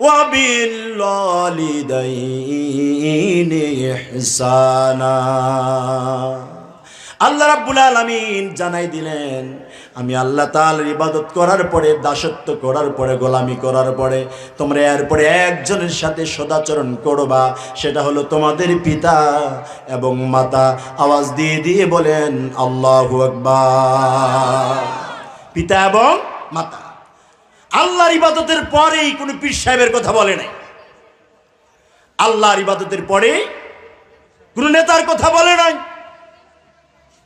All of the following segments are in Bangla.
وبالوالدين إحسانا আল্লাহ রাব্বুল আলামিন জানাই দিলেন আমি আল্লাহ তাআলার ইবাদত করার পরে দাসত্ব করার পরে গোলামি করার পরে তোমরা এরপরে একজনের সাথে সদাচরণ করবা সেটা হলো তোমাদের পিতা এবং মাতা আওয়াজ দিয়ে দিয়ে বলেন আল্লাহু আকবার পিতা এবং মাতা আল্লাহর ইবাদতের পরেই কোনো পীর সাহেবের কথা বলে নাই। আল্লাহর ইবাদতের পরে কোনো নেতার কথা বলে নাই।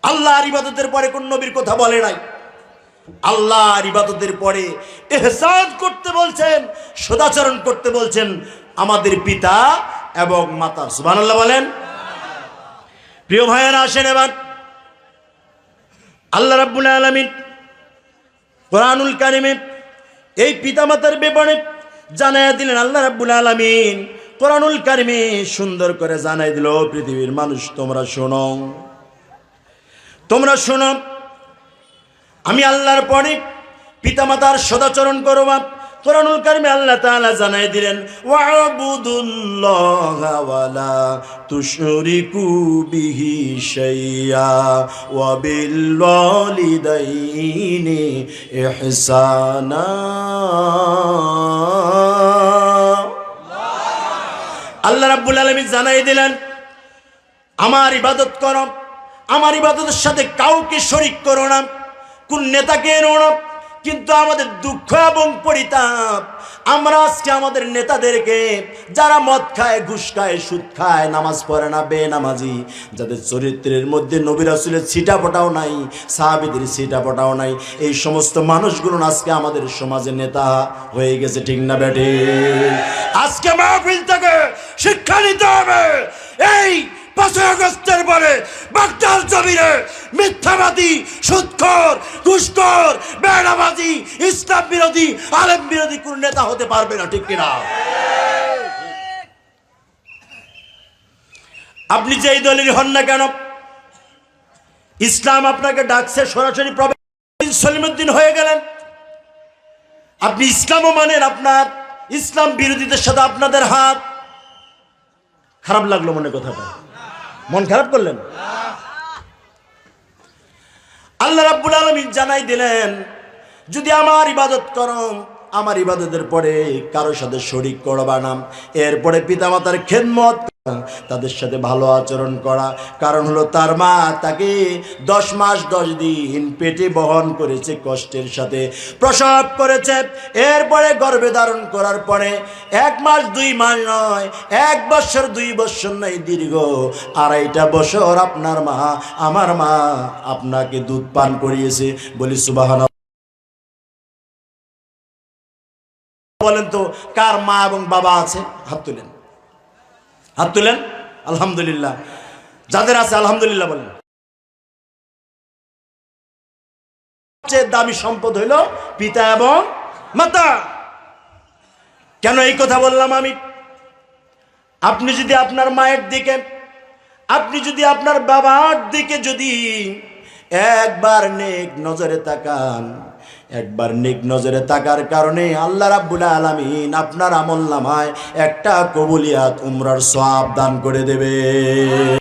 আল্লাহর ইবাদতের পরে কোন নবীর কথা বলে নাই। আল্লাহর ইবাদতের পরে এহসান করতে বলছেন, সদাচরণ করতে বলছেন আমাদের পিতা এবং মাতা। সুবহানাল্লাহ বলেন। প্রিয় ভাইয়েরা, আসেন এবার। আল্লাহ রাব্বুল আলামিন কোরআনুল কারিমে এই পিতামাতার ব্যাপারে জানাই দিলেন আল্লাহ রাব্বুল আলামিন। কোরআনুল কারিমে সুন্দর করে জানাই দিল পৃথিবীর মানুষ, তোমরা শোনো। তোমরা শোনো, আমি আল্লাহর পরে পিতামাতার সদাচরণ করবা। কোরআনুল কারিমে আল্লাহ তাআলা জানাই দিলেন, ওয়াবুদুল্লাহ ওয়ালা তুশরিকু বিহি শাইয়া ওয়া বিল ওয়ালিদাইনি ইহসানা। আল্লাহ রাব্বুল আলামিন জানাই দিলেন, আমার ইবাদত করো, আমার ইবাদতের সাথে কাউকে শরিক করো না, কোন নেতাকে এনো না কিন্তু আমাদের দুঃখ এবং পরিতাপ, আমরা আজকে আমাদের নেতাদেরকে যারা মদ খায়, ঘুষ খায়, সুদ খায়, নামাজ পড়ে না বে নামাজি যাদের চরিত্রের মধ্যে নবী রাসুলের ছিটা পটাও নাই, সাহাবিদের ছিটা পটাও নাই, এই সমস্ত মানুষগুলো আজকে আমাদের সমাজে নেতা হয়ে গেছে, ঠিক না বেটে? আজকে মাহফিল থেকে শিক্ষা নিতে হবে। এই পাঁচই আগস্টের পরে বাগদাল জমিনে মিথ্যাবাদী, সুৎখর ঘুষখর বেড়াবাজি, ইসলাম বিরোধী, আলেম বিরোধী কোন নেতা হতে পারবে না, ঠিক কিনা? আপনি যেই দলের হন না কেন? ইসলাম আপনাকে ডাকছে, সরাসরি সলিমুদ্দিন হয়ে গেলেন। আপনি ইসলামও মানেন আপনার। ইসলাম বিরোধীদের সাথে আপনাদের হাত। খারাপ লাগল মনে কথাটা। মন খারাপ করলেন? আল্লাহ রাব্বুল আলামিন জানাই দিলেন, যদি আমার ইবাদত করো, আমার ইবাদতের পরে কারোর সাথে শরিক করবা নাম এরপরে পিতামাতার খেদমত তাদের সাথে ভালো আচরণ করা। কারণ হলো তার মা তাকে দশ মাস দশ দিন পেটে বহন করেছে কষ্টের সাথে। প্রসব করেছে, এরপরে গর্ভে ধারণ করার পরে এক মাস দুই মাস নয়, এক বছর দুই বছর নয়, দীর্ঘ আড়াইটা বছর আপনার মা, আমার মা আপনাকে দুধ পান করিয়েছে। বলি সুবাহান বলেন তো, কার মা এবং বাবা আছে? হাত তুলেন। হাত তুলেন? আলহামদুলিল্লাহ। যাদের আছে, আলহামদুলিল্লাহ বলেন। সবচেয়ে দামি সম্পদ হইল পিতা এবং মাতা। কেন এই কথা বললাম আমি? আপনি যদি আপনার মায়ের দিকে, আপনি যদি আপনার বাবার দিকে যদি একবার নেক নজরে তাকান একবার নিক নজরে থাকার কারণে আল্লাহ রাব্বুল আলামিন আপনার আমল নামায় একটা কবুলিয়াত উমরার সওয়াব দান করে দেবে।